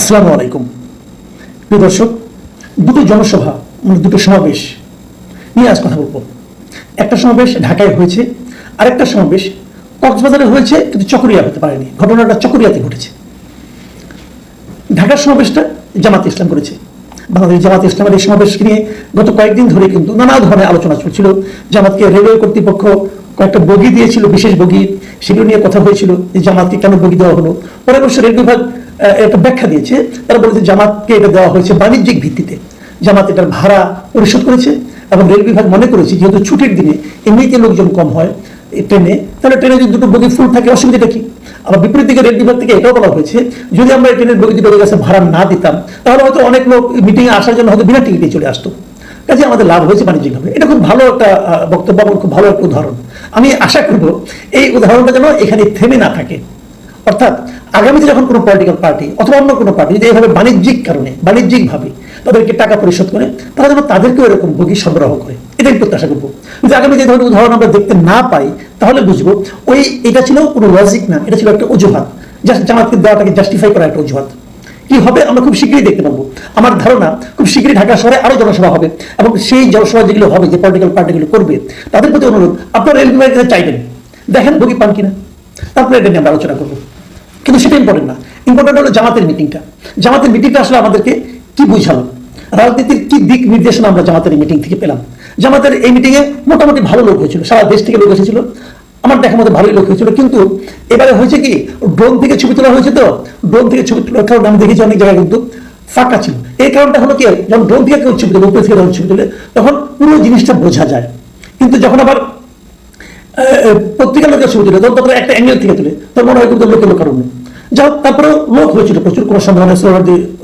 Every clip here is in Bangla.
আসসালামু আলাইকুম। প্রিয় দর্শক, দুটো জনসভা মানে দুটো সমাবেশ নিয়ে আজ কথা বলব। একটা সমাবেশ ঢাকায় হয়েছে, আরেকটা সমাবেশ কক্সবাজারে হয়েছে, কিন্তু চকরিয়া হতে পারেনি। ঘটনাটা চকরিয়াতে ঘটেছে। ঢাকার সমাবেশটা জামাত ইসলাম করেছে। বাংলাদেশ জামাত ইসলামের এই সমাবেশকে নিয়ে গত কয়েকদিন ধরে কিন্তু নানা ধরনের আলোচনা চলছিল। জামাতকে রেলওয়ে কর্তৃপক্ষ কয়েকটা বগি দিয়েছিল, বিশেষ বগি, সেগুলো নিয়ে কথা হয়েছিল যে জামাতকে কেন বগি দেওয়া হলো। পরে অবশ্য রেল বিভাগ একটা ব্যাখ্যা দিয়েছে। তারা বলেছে জামাতকে এটা দেওয়া হয়েছে বাণিজ্যিক ভিত্তিতে। জামাত এটার ভাড়া পরিশোধ করেছে এবং রেল বিভাগ মনে করেছে যেহেতু ছুটির দিনে এমনিতে লোকজন কম হয় ট্রেনে, তাহলে ট্রেনে যদি দুটো বগি ফুল থাকে, অসুবিধাটা কি? আবার বিপরীত দিকে রেল বিভাগ থেকে এটাও বলা হয়েছে, যদি আমরা ট্রেনের বগি দুটোর কাছে ভাড়া না দিতাম, তাহলে হয়তো অনেক লোক মিটিং এ আসার জন্য হয়তো বিনা টিকিটে চলে আসতো। কাজে আমাদের লাভ হয়েছে বাণিজ্যিকভাবে। এটা খুব ভালো একটা বক্তব্য এবং খুব ভালো একটা উদাহরণ। আমি আশা করব এই উদাহরণটা যেন এখানে থেমে না থাকে। অর্থাৎ আগামীতে যখন কোনো পলিটিক্যাল পার্টি অথবা অন্য কোনো পার্টি যদি এইভাবে বাণিজ্যিক কারণে, বাণিজ্যিকভাবে তাদেরকে টাকা পরিশোধ করে, তারা যেন তাদেরকেও এরকম বগি সরবরাহ করে। এটাই প্রত্যাশা করব যদি আগামী যে ধরনের উদাহরণ আমরা দেখতে না পাই, তাহলে বুঝব ওই এটা ছিল কোনো লজিক না, এটা ছিল একটা অজুহাত। জাস্ট জামাতকে দেওয়াটাকে জাস্টিফাই করা একটা অজুহাত। কি হবে আমরা খুব শীঘ্রই দেখতে পাবো। আমার ধারণা খুব শীঘ্রই ঢাকা শহরে আরও জনসভা হবে এবং সেই জনসভা যেগুলো হবে, যে পলিটিক্যাল পার্টিগুলো করবে, তাদের প্রতি অনুরোধ, আপনারা রেল চাইবেন। দেখেন বগি পান কিনা? তারপরে এটা নিয়ে আমরা আলোচনা করব। কিন্তু সেটা ইম্পর্টেন্ট না। ইম্পর্টেন্ট হলো জামাতের মিটিংটা জামাতের মিটিংটা আসলে আমাদেরকে কি বুঝালো? রাজনীতির কি দিক নির্দেশনা আমরা জামাতের মিটিং থেকে পেলাম? জামাতের এই মিটিংয়ে মোটামুটি ভালো লোক হয়েছিল। সারা দেশ থেকে লোক এসেছিল। আমার দেখার মতো ভালোই লোক হয়েছিল। কিন্তু এবারে হয়েছে কি ড্রোন থেকে ছবি তোলা হয়েছে তো। ড্রোন থেকে ছবি তোলার কারণে আমি দেখেছি অনেক জায়গায় কিন্তু ফাঁকা ছিল। এই কারণটা হলো কি, যখন ড্রোন থেকে কেউ ছবি তোলে ছবি তোলে, তখন পুরো জিনিসটা বোঝা যায়। কিন্তু যখন আবার পত্রিকা লোকের ছবি তুলে তারপরে একটা অ্যাঙ্গেল থেকে তুলে তখন মনে হয় লোকের লোক কারণ লোক হয়েছিল, প্রচুর কোনো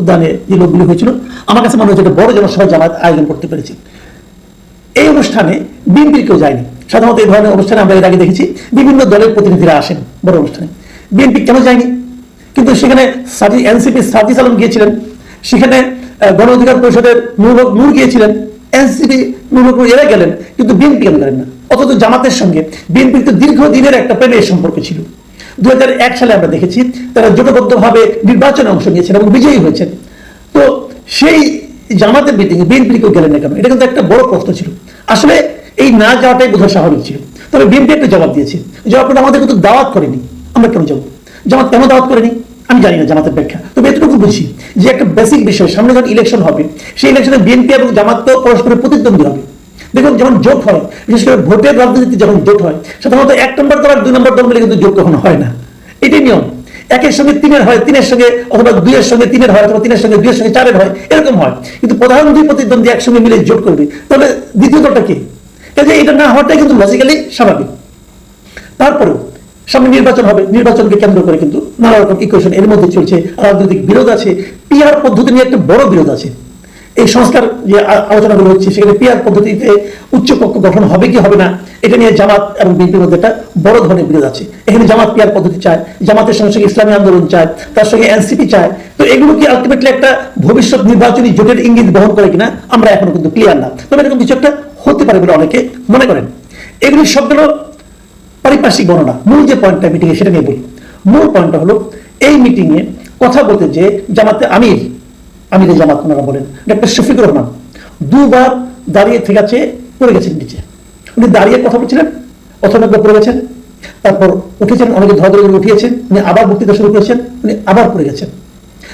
উদ্যানে যে লোকগুলি হয়েছিল। আমার কাছে মনে হচ্ছে একটা বড় জনসভা আয়োজন করতে এই অনুষ্ঠানে বিএনপির কেউ যায়নি। সাধারণত এই ধরনের অনুষ্ঠানে আমরা এর আগে দেখেছি, বিভিন্ন দলের প্রতিনিধিরা আসেন বড় অনুষ্ঠানে। বিএনপি কেন যায়নি? কিন্তু সেখানে এনসিপি সাজিস আলম গিয়েছিলেন, সেখানে গণ অধিকার পরিষদের নূর নূর গিয়েছিলেন, এনসিপি নূর এরা গেলেন, কিন্তু বিএনপি কেন গেলেন না? অথচ জামাতের সঙ্গে বিএনপির তো দীর্ঘদিনের একটা প্রেমের সম্পর্ক ছিল। দুই হাজার এক সালে আমরা দেখেছি, তারা জোটবদ্ধভাবে নির্বাচনে অংশ নিয়েছেন এবং বিজয়ী হয়েছেন। তো সেই জামাতের মিটিং বিএনপি কেউ গেলেন না কেন? এটা কিন্তু একটা বড় প্রশ্ন ছিল। আসলে এই না যাওয়াটাই বোধহয় স্বাভাবিক ছিল। তবে বিএনপি একটা জবাব দিয়েছে জবাব করে আমাদের কিন্তু দাওয়াত করেনি আমরা কেন যাব? জামাত কেন দাওয়াত করেনি? আমি জানি না জামাতের ব্যাখ্যা। তবে এতটুকু বুঝি যে একটা বেসিক বিষয়, সামনে যখন ইলেকশন হবে, সেই ইলেকশনে বিএনপি এবং জামাত তো পরস্পরের প্রতিদ্বন্দ্বী হবে। দেখুন যখন জোট হয়, বিশেষ করে ভোটের রাজনীতিতে যখন জোট হয়, সাধারণত এক নম্বর দল আর দুই নম্বর দল মিলে কিন্তু জোট কখনো হয় না। এটাই নিয়ম। একের সঙ্গে তিনের হয়, তিনের সঙ্গে অথবা দুইয়ের সঙ্গে তিনের হয়, অথবা তিনের সঙ্গে দুইয়ের সঙ্গে চারের হয়, এরকম হয়। কিন্তু প্রধান দুই প্রতিদ্বন্দ্বী একসঙ্গে মিলে জোট করবে, তাহলে দ্বিতীয় দলটা কি? কাজে এটা না হওয়াটাই কিন্তু লজিক্যালি স্বাভাবিক। তারপরেও সামনে নির্বাচন হবে, নির্বাচনকে কেন্দ্র করে কিন্তু নানা রকম ইকুয়েশন এর মধ্যে চলছে, রাজনৈতিক বিরোধ আছে পিআর পদ্ধতি নিয়ে একটা বড় বিরোধ আছে। এই সংস্কার যে আলোচনাগুলো হচ্ছে, সেখানে পিআর পদ্ধতিতে উচ্চপক্ষ গঠন হবে কি হবে না, এটা নিয়ে জামাত এবং বিএনপির মধ্যে একটা বড় ধরনের বিরোধ আছে। এখানে জামাত পিআর পদ্ধতি চায়, জামাতের সঙ্গে সঙ্গে ইসলামী আন্দোলন চায়, তার সঙ্গে এনসিপি চায়। তো এগুলো কি আলটিমেটলি একটা ভবিষ্যৎ নির্বাচনী জোটের ইঙ্গিত বহন করে কিনা, আমরা এখনও কিন্তু ক্লিয়ার না। তবে এরকম কিছু একটা হতে পারে বলে অনেকে মনে করেন। এগুলি সবগুলো পারিপার্শ্বিক গণনা মূল যে পয়েন্টটা মিটিংয়ে সেটা নিয়ে বলি। মূল পয়েন্টটা হলো, এই মিটিংয়ে কথা বলতে যে জামাতে আমির আমিরে জামাত ওনারা বলেন ডক্টর শফিকুর রহমান, দুবার দাঁড়িয়ে ঠিক আছে, পড়ে গেছেন নিচে। উনি দাঁড়িয়ে কথা বলছিলেন, অথবা পড়ে গেছেন, তারপর উঠেছেন, অনেকে ধরে ধরে উঠিয়েছেন, উনি আবার বক্তৃতা শুরু করেছেন, উনি আবার পড়ে গেছেন।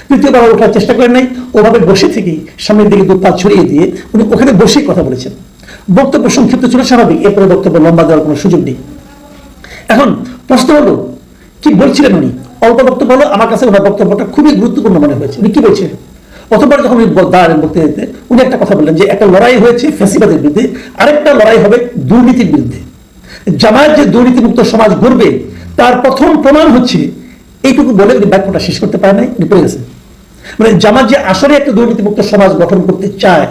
তৃতীয়বার ওঠার চেষ্টা করেন নাই, ওভাবে বসে থেকেই সামনের দিকে দু পা ছড়িয়ে দিয়ে উনি ওখানে বসেই কথা বলেছেন। বক্তব্য সংক্ষিপ্ত ছিল স্বাভাবিক, এরপরে বক্তব্য লম্বা দেওয়ার কোনো সুযোগ নেই। এখন প্রশ্ন হলো, কি বলছিলেন উনি? অল্প বক্তব্য হলো, আমার কাছে ওনার বক্তব্যটা খুবই গুরুত্বপূর্ণ মনে হয়েছে। উনি কি বলছিলেন? প্রথমবার যখন উনি ব- দাঁড়ালেন বক্তৃতাতে উনি একটা কথা বললেন যে একটা লড়াই হয়েছে ফ্যাসিবাদের বিরুদ্ধে, আরেকটা লড়াই হবে দুর্নীতির বিরুদ্ধে। জামায়াত যে দুর্নীতিমুক্ত সমাজ গড়বে, তার প্রথম প্রমাণ হচ্ছে, এইটুকু বলে উনি বাক্যটা শেষ করতে পারে নাই, উনি পড়ে গেছেন। মানে জামাত যে আসলে একটা দুর্নীতিমুক্ত সমাজ গঠন করতে চায়,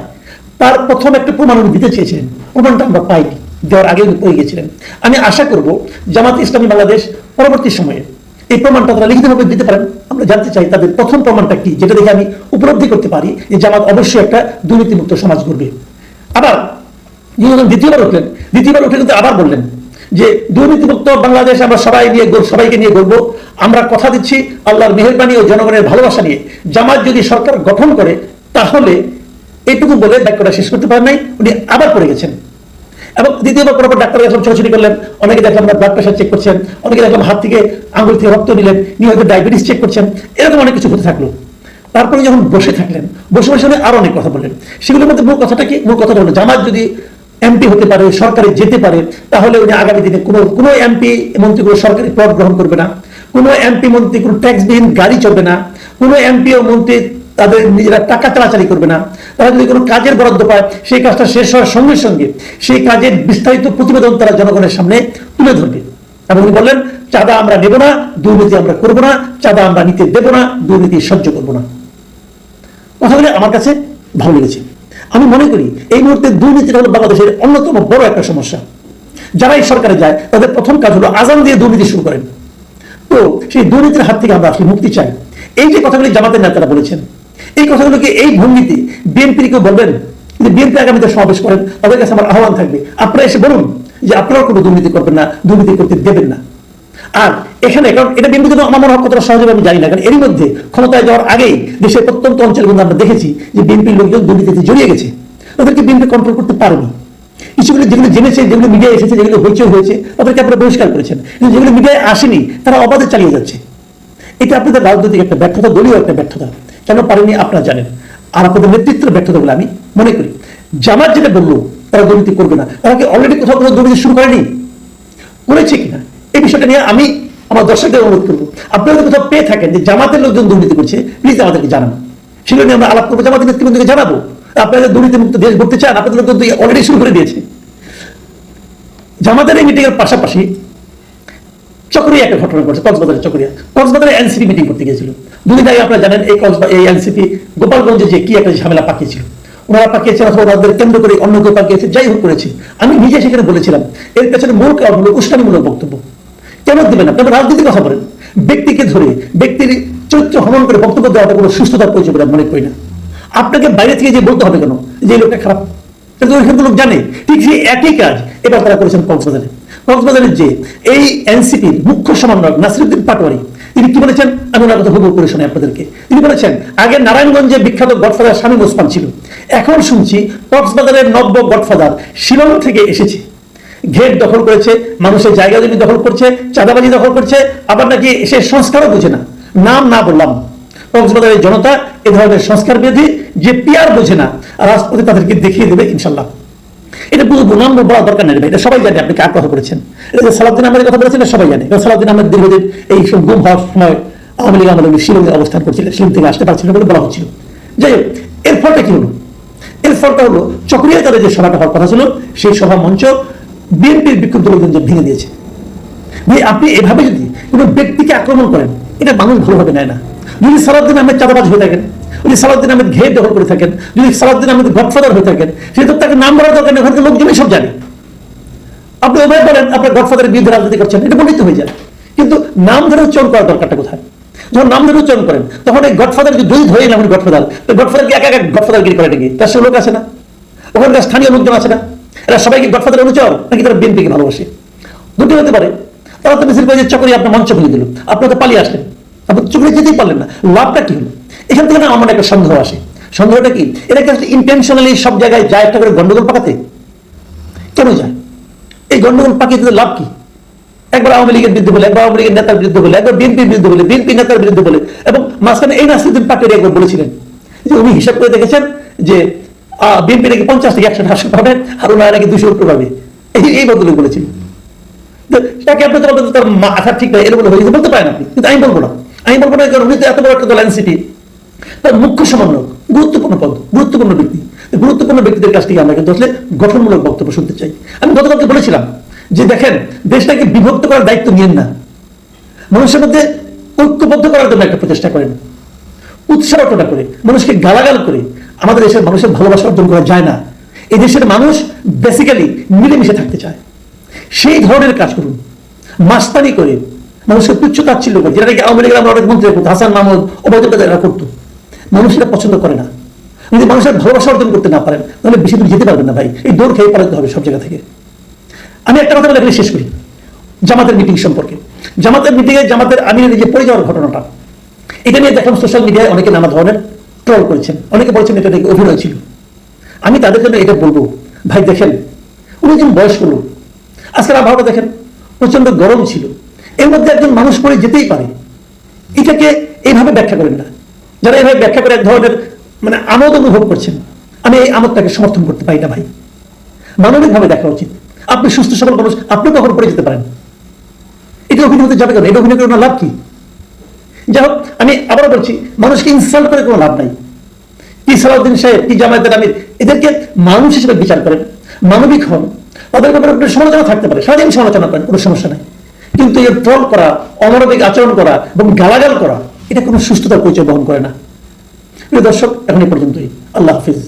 তার প্রথম একটা প্রমাণ উনি দিতে চেয়েছিলেন। প্রমাণটা আমরা পাইনি, দেওয়ার আগে উনি পড়ে গেছিলেন। আমি আশা করব জামাত ইসলামী বাংলাদেশ পরবর্তী সময়ে এই প্রমাণটা তারা লিখিতভাবে দিতে পারেন। আমরা জানতে চাই তাদের প্রথম প্রমাণটা কি, যেটা দেখে আমি উপলব্ধি করতে পারি যে জামাত অবশ্যই একটা দুর্নীতিমুক্ত সমাজ গড়বে। আবার যিনি দ্বিতীয়বার উঠলেন। দ্বিতীয়বার উঠে কিন্তু আবার বললেন যে, দুর্নীতিমুক্ত বাংলাদেশ আমরা সবাই নিয়ে সবাইকে নিয়ে গড়বো। আমরা কথা দিচ্ছি আল্লাহর মেহরবানি ও জনগণের ভালোবাসা নিয়ে। জামাত যদি সরকার গঠন করে, তাহলে এটুকু বলে বাক্যটা শেষ করতে পারেন নাই। উনি আবার পড়ে গেছেন। এবং দ্বিতীয়বার পরপর ডাক্তার কাছে ছোটাছুটি করলেন, অনেকে দেখলাম আপনার ব্লাড প্রেশার চেক করছেন, অনেকে দেখলাম হাত থেকে আঙুল থেকে রক্ত নিলেন নিয়ে হয়তো ডায়াবেটিস চেক করছেন, এরকম অনেক কিছু হতে থাকল। তারপরে যখন বসে থাকলেন, বসে বসে আরও অনেক কথা বললেন। সেগুলোর মধ্যে মূল কথাটা কি? মূল কথাটা হলো জামাত যদি এমপি হতে পারে, সরকারে যেতে পারে, তাহলে উনি আগামী দিনে কোনো কোনো এমপি মন্ত্রী কোনো সরকারি পদ গ্রহণ করবে না। কোনো এমপি মন্ত্রী কোনো ট্যাক্সবিহীন গাড়ি চলবে না। কোনো এমপি ও মন্ত্রী তাদের নিজেরা টাকা চালাচালি করবে না। তারা যদি কোনো কাজের বরাদ্দ পায়, সেই কাজটা শেষ হওয়ার সঙ্গে সঙ্গে সেই কাজের বিস্তারিত প্রতিবেদন তারা জনগণের সামনে তুলে ধরবে। এবং উনি বললেন, চাঁদা আমরা নেব না, দুর্নীতি আমরা করব না, চাঁদা আমরা নিতে দেব না, দুর্নীতি সহ্য করব না। কথাগুলো আমার কাছে ভালো লেগেছে। আমি মনে করি এই মুহূর্তে দুর্নীতিটা হলো বাংলাদেশের অন্যতম বড় একটা সমস্যা। যারা এই সরকারে যায়, তাদের প্রথম কাজ হলো আজান দিয়ে দুর্নীতি শুরু করেন। তো সেই দুর্নীতির হাত থেকে আমরা আসলে মুক্তি চাই। এই যে কথাগুলি জামাতের নেতারা বলেছেন এই কথাগুলোকে এই ভঙ্গিতে বিএনপির কেউ বলবেন যে বিএনপি আগামীতে সমাবেশ করেন, তাদের কাছে আমার আহ্বান থাকবে। আপনারা এসে বলুন যে আপনারাও কোনো দুর্নীতি করবেন না, দুর্নীতি করতে দেবেন না। আর এখানে কারণ এটা বিএনপি কিন্তু আমার মনে হয় কতটা সহজে আমি জানি না, কারণ এরই মধ্যে ক্ষমতায় যাওয়ার আগেই দেশের প্রত্যন্ত অঞ্চলে কিন্তু আমরা দেখেছি যে বিএনপির লোকজন দুর্নীতিতে জড়িয়ে গেছে। তাদেরকে বিএনপি কন্ট্রোল করতে পারেনি। কিছুগুলো যেগুলো জেনেছে, যেগুলো মিডিয়ায় এসেছে, যেগুলো হইচই হয়েছে, তাদেরকে আপনারা বহিষ্কার করেছেন। কিন্তু যেগুলো মিডিয়ায় আসেনি, তারা অবাধে চালিয়ে যাচ্ছে। এটা আপনাদের রাজনৈতিক একটা ব্যর্থতা, দলীয় একটা ব্যর্থতা। কেন পারেনি আপনারা জানেন। আর আপনাদের নেতৃত্বের ব্যর্থতা বলে আমি মনে করি। জামাত যেটা বলল, তারা দুর্নীতি করবে না। তারা কি অলরেডি কোথাও কোথাও দুর্নীতি শুরু করেনি? করেছে কিনা? এই বিষয়টা নিয়ে আমি আমার দর্শকদের অনুরোধ করব। আপনারা কোথাও পেয়ে থাকেন যে জামাতের লোকজন দুর্নীতি করছে প্লিজ আমাদেরকে জানান। সেগুলো নিয়ে আমরা আলাপ করব জামাতের নেতৃবৃন্দকে জানাব। আপনারা দুর্নীতি মুক্ত দেশ করতে চান, আপনাদের লোকজন অলরেডি শুরু করে দিয়েছে। জামাতের এই মিটিং এর পাশাপাশি চকরিয়া একটা ঘটনা ঘটছে কক্সবাজারের চকরিয়া। কক্সবাজারে এনসিপি মিটিং করতে গিয়েছিল। দুদিন আগে আপনারা জানেন, এই কক্সবা, এই এনসিপি গোপালগঞ্জে যে কি একটা ঝামেলা পাকিয়েছিল। ওনারা পাকিয়েছেন অথবা ওনাদের কেন্দ্র করে অন্য কেউ পাকিয়েছে, যাই হোক করেছে। আমি নিজে সেখানে বলেছিলাম, এর পেছনে মূল কারণ হলো উস্কানিমূলক বক্তব্য। কেন দিবেন না? আপনারা রাজনীতির কথা বলেন। ব্যক্তিকে ধরে, ব্যক্তির চরিত্র হনন করে বক্তব্য দেওয়াটা কোনো সুস্থতার পরিচয় বলে মনে করি না। আপনাকে বাইরে থেকে যে বলতে হবে কেন? যে লোকটা খারাপ। কিন্তু ওইখানে লোক জানে। ঠিক সেই একই কাজ এবার তারা করেছেন কক্সবাজারে। কক্সবাজারের যে এই এনসিপির মুখ্য সমন্বয়ক নাসিরুদ্দিন পাটোয়ারি, তিনি কি বলেছেন? আমি ওনার কথা হুবহু করে শোনাই আপনাদেরকে। তিনি বলেছেন, আগে নারায়ণগঞ্জে বিখ্যাত গডফাদার স্বামী ওসমান ছিল। এখন শুনছি কক্সবাজারের নব্য গডফাদার শিলং থেকে এসেছে। ঘেট দখল করেছে, মানুষের জায়গা জমি দখল করছে, চাঁদাবাজি দখল করছে, আবার নাকি সে সংস্কারও বুঝে না। নাম না বললাম। কক্সবাজারের জনতা এ ধরনের সংস্কার বিরোধী যে পিয়ার বোঝে না, রাষ্ট্রপতি তাদেরকে দেখিয়ে দেবে ইনশাল্লাহ। এটা পুরো গুণাম বলা দরকার নেই এটা সবাই জানে আপনি কার কথা বলেছেন এটা যে সালাউদ্দিন আহমেদের কথা বলেছেন সবাই জানে। কারণ সালাউদ্দিন আহমেদ দীর্ঘদিন এই সব গুম হওয়ার সময় আওয়ামী লীগ আমলে শিলংয়ে অবস্থান করছিলেন শিলং থেকে আসতে পারছিলেন বলে বলা হচ্ছিল। যাই হোক এর ফলটা কি হলো? এর ফলটা হলো চক্রিয়া তাদের যে সভাটা হওয়ার কথা ছিল, সেই সভা মঞ্চ বিএনপির বিক্ষুব্ধ লোকজন ভেঙে দিয়েছে। ভাই, আপনি এভাবে যদি কোনো ব্যক্তিকে আক্রমণ করেন, এটা মানুষ ভালোভাবে নেয় না। যদি সালাউদ্দিন আহমেদ চাঁদাবাজ হয়ে থাকেন যদি সালাউদ্দিন আহমেদ ঘের দখল করে থাকেন, যদি সালাউদ্দিন আহমেদ গডফাদার হয়ে থাকেন সেটা তাকে নাম বলার দরকার নেই ওখানকার লোকজনই সব জানে। আপনি ওভাবে বলেন, আপনার গডফাদারের বিরুদ্ধে রাজনীতি করছেন, এটা বলিত হয়ে যায়। কিন্তু নাম ধরে উচ্চারণ করার দরকারটা কোথায়? যখন নাম ধরে উচ্চারণ করেন, তখন এই গডফাদার যদি দুই ধরে নাম গডফাদার, তো গডফাদারকে একা একা গডফাদার গিরি করে নাকি তার সে লোক আছে না? ওখানকার স্থানীয় লোকজন আছে না? এরা সবাইকে গডফাদার অনুচর, নাকি তারা বিএনপিকে ভালোবাসে? দুটি হতে পারে। তারা তো মিছিল করে যে, চকরি, আপনার মঞ্চ খুলে দিল আপনি তো পালিয়ে আসলেন। আপনি চকরি যেতেই পারলেন না। লাভটা কি হলো? এখান থেকে না আমার একটা সন্দেহ আসে। সন্দেহটা কি? এটা কি ইন্টেনশনালি সব জায়গায় যায় একটা করে গন্ডগোল পাকাতে? কেন যায়? এই গন্ডগোল পাকিয়ে দিতে লাভ কি? একবার আওয়ামী লীগের বিরুদ্ধে বলে, একবার আওয়ামী লীগের নেতার বিরুদ্ধে বলে, একবার বিএনপির বিরুদ্ধে বলে, বিএনপি নেতার বিরুদ্ধে বলে এবং মাঝখানে এই নাসিরুদ্দিন পাটোয়ারি একবার বলেছিলেন যে উনি হিসাব করে দেখেছেন যে বিএনপি নাকি পঞ্চাশ থেকে একশো হাসি পাবে আর ওনারা নাকি দুশো উপরে পাবে। এই এই বদলে বলেছিলেন। তাকে আপনি তো তার মাথা ঠিক নাই, এরকম বলতে পারেন আপনি, কিন্তু আমি বলব না। আমি বলব না কারণ এত বড় একটা দল তার মুখ্য সমন্বয়ক, গুরুত্বপূর্ণ পদ, গুরুত্বপূর্ণ ব্যক্তি। গুরুত্বপূর্ণ ব্যক্তিদের কাছ থেকে আমরা কিন্তু আসলে গঠনমূলক বক্তব্য শুনতে চাই। আমি গতকালকে বলেছিলাম যে, দেখেন, দেশটাকে বিভক্ত করার দায়িত্ব নিয়েন না। মানুষের মধ্যে ঐক্যবদ্ধ করার জন্য একটা প্রচেষ্টা করেন। উৎসাহটা করে, মানুষকে গালাগাল করে আমাদের দেশের মানুষের ভালোবাসা অর্জন করা যায় না। এই দেশের মানুষ বেসিক্যালি মিলেমিশে থাকতে চায়। সেই ধরনের কাজ করুন। মাস্তানি করে মানুষকে তুচ্ছ তাচ্ছিল্য করে, যেটা নাকি আওয়ামী লীগের আমরা অনেক মন্ত্রী করতো, হাসান মাহমুদ ওবায়দুল্লাহ করতো। মানুষ এটা পছন্দ করে না। যদি মানুষের ভালোবাসা অর্জন করতে না পারেন, তাহলে বেশি দূর যেতে পারবেন না ভাই। এই দৌড় খেয়ে পালাতে হবে সব জায়গা থেকে। আমি একটা কথা বলে এখানে শেষ করি। জামাতের মিটিং সম্পর্কে। জামাতের মিটিংয়ে জামাতের আমিরের যে পড়ে যাওয়ার ঘটনাটা, এটা নিয়ে দেখলাম সোশ্যাল মিডিয়ায় অনেকে নানা ধরনের ট্রল করেছেন। অনেকে বলছেন এটা নাকি অভিনয় ছিল। আমি তাদের জন্য এটা বলব। ভাই, দেখেন, উনি একজন বয়স্ক লোক। আজকের আবহাওয়াটা দেখেন প্রচণ্ড গরম ছিল। এর মধ্যে একজন মানুষ পড়ে যেতেই পারে। এটাকে এইভাবে ব্যাখ্যা করেন না। যারা এইভাবে ব্যাখ্যা করে এক ধরনের মানে আমোদ অনুভব করছেন, আমি এই আমোদটাকে সমর্থন করতে পারি না ভাই। মানবিকভাবে দেখা উচিত। আপনি সুস্থ সবল মানুষ, আপনি কখন পড়ে যেতে পারেন? এটা অভিনয় হতে যাবে কেন? এটা অভিনয় করে কোনো লাভ কি? যাই হোক, আমি আবারও বলছি, মানুষকে ইনসাল্ট করে কোনো লাভ নাই। কি সালাউদ্দিন সাহেব, কি জামায়াতের আমির, এদেরকে মানুষ হিসেবে বিচার করেন, মানবিক হন। তাদের ব্যাপারে সমালোচনা থাকতে পারে। সারাদিন সমালোচনা করেন, কোনো সমস্যা নাই। কিন্তু এর ট্রল করা, অমানবিক আচরণ করা এবং গালাগাল করা, এটা কোনো সুস্থতার পরিচয় বহন করে না। প্রিয় দর্শক, এখন পর্যন্তই। আল্লাহ হাফিজ।